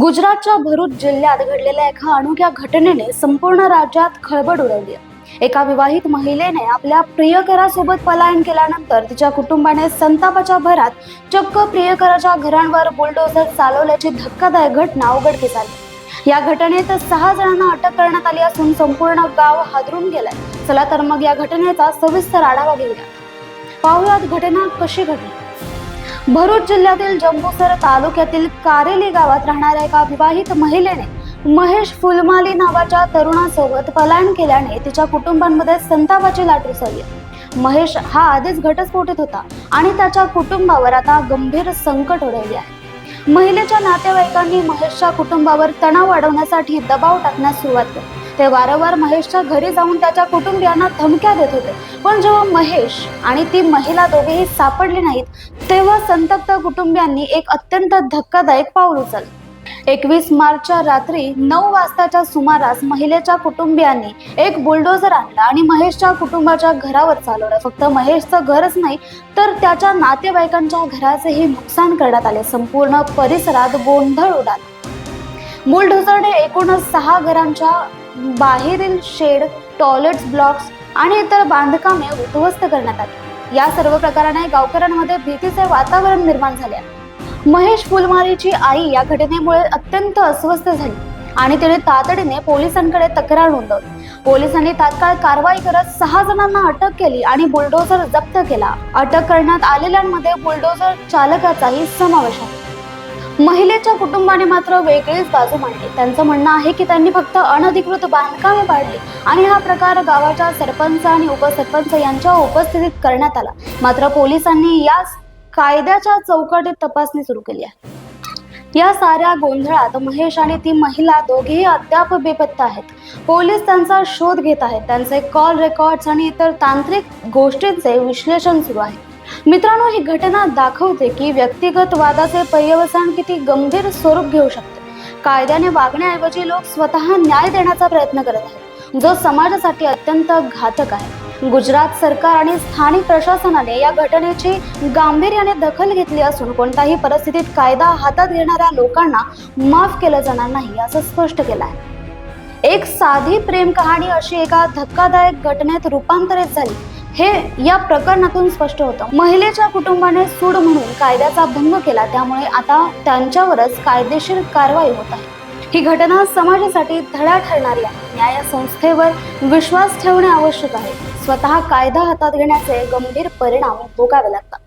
गुजरातच्या भरूच जिल्ह्यात घडलेल्या एका अनोख्या घटनेने संपूर्ण राज्यात खळबळ उडवली आहे. एका विवाहित महिलेने आपल्या प्रियकरासोबत पलायन केल्यानंतर तिच्या कुटुंबाने संतापाच्या भरात चक्क प्रियकराच्या घरांवर बुलडोझर चालवल्याची धक्कादायक घटना उघडकीस आली. या घटनेत सहा जणांना अटक करण्यात आली असून संपूर्ण गाव हादरून गेलाय. चला तर मग या घटनेचा सविस्तर आढावा घेऊया. पाहुयात घटना कशी घडली? भरूच जिल्ह्यातील जंबूसर तालुक्यातील कारेली गावात राहणाऱ्या एका विवाहित महिलेने महेश फुलमाली नावाच्या तरुणासोबत पलायन केल्याने तिच्या कुटुंबांमध्ये संतापाची लाट उसळली. महेश हा आधीच घटस्फोटीत होता आणि त्याच्या कुटुंबावर आता गंभीर संकट ओढवले आहे. महिलेच्या नातेवाईकांनी महेशच्या कुटुंबावर तणाव वाढवण्यासाठी दबाव टाकण्यास सुरुवात केली. ते वारंवार महेशच्या घरी जाऊन त्याच्या कुटुंबियांना धमक्या देत होते. पण जेव्हा महेश आणि ती महिला दोघेही सापडली नाहीत तेव्हा संतप्त कुटुंबियांनी एक अत्यंत धक्कादायक पाऊल उचललं. एकवीस मार्चच्या रात्री नऊ वाजताच्या सुमारास महिलेच्या कुटुंबियांनी एक बुलडोझर आणला आणि महेशच्या कुटुंबाच्या घरावर चालवलं. फक्त महेशचं घरच नाही तर त्याच्या नातेवाईकांच्या घराचेही नुकसान करण्यात आले. संपूर्ण परिसरात गोंधळ उडाला. बुलडोझरने एकूणच सहा घरांच्या बाहेरील शेड टॉयलेट्स ब्लॉक्स आणि इतर बांधकामे उद्ध्वस्त करण्यात आली. या सर्व प्रकाराने गावकऱ्यांमध्ये भीतीचे वातावरण निर्माण झाले महेश फुलमारीची आई या घटनेमुळे अत्यंत अस्वस्थ झाली आणि तिने तातडीने पोलिसांकडे तक्रार नोंदवली. पोलिसांनी तात्काळ कारवाई करत सहा जणांना अटक केली आणि बुलडोझर जप्त केला. अटक करण्यात आलेल्यांमध्ये बुलडोझर चालकाचाही समावेश आहे. महिलेच्या कुटुंबाने मात्र वेगळीच बाजू मांडली. त्यांचं म्हणणं आहे की त्यांनी फक्त अनधिकृत बांधकामे पाडली आणि हा प्रकार गावाच्या सरपंच आणि उपसरपंच यांच्या उपस्थितीत करण्यात आला. मात्र पोलिसांनी या कायद्याच्या चौकटीत तपासणी सुरू केली आहे. या साऱ्या गोंधळात महेश आणि ती महिला दोघेही अद्याप बेपत्ता आहेत. पोलीस त्यांचा शोध घेत आहेत. त्यांचे कॉल रेकॉर्ड्स आणि इतर तांत्रिक गोष्टींचे विश्लेषण सुरू आहे. मित्रांनो ही घटना दाखवते की व्यक्तिगत वादाचे पर्यवसान किती गंभीर स्वरूप घेऊ शकते. कायद्याने वागण्याऐवजी लोक स्वतः न्याय देण्याचा प्रयत्न करत आहेत जो समाजासाठी अत्यंत घातक आहे. गुजरात सरकार आणि स्थानिक प्रशासनाने या घटनेची गांभीर्याने दखल घेतली असून कोणत्याही परिस्थितीत कायदा हातात घेणाऱ्या लोकांना माफ केलं जाणार नाही असं स्पष्ट केलं आहे. एक साधी प्रेम कहाणी अशी एका धक्कादायक घटनेत रूपांतरित झाली. हे या प्रकरणातून स्पष्ट होतं. महिलेच्या कुटुंबाने सूड म्हणून कायद्याचा भंग केला त्यामुळे आता त्यांच्यावरच कायदेशीर कारवाई होत आहे. ही घटना समाजासाठी धडा ठरणारी आहे. न्याय संस्थेवर विश्वास ठेवणे आवश्यक आहे. स्वतः कायदा हातात घेण्याचे गंभीर परिणाम भोगावे लागतात.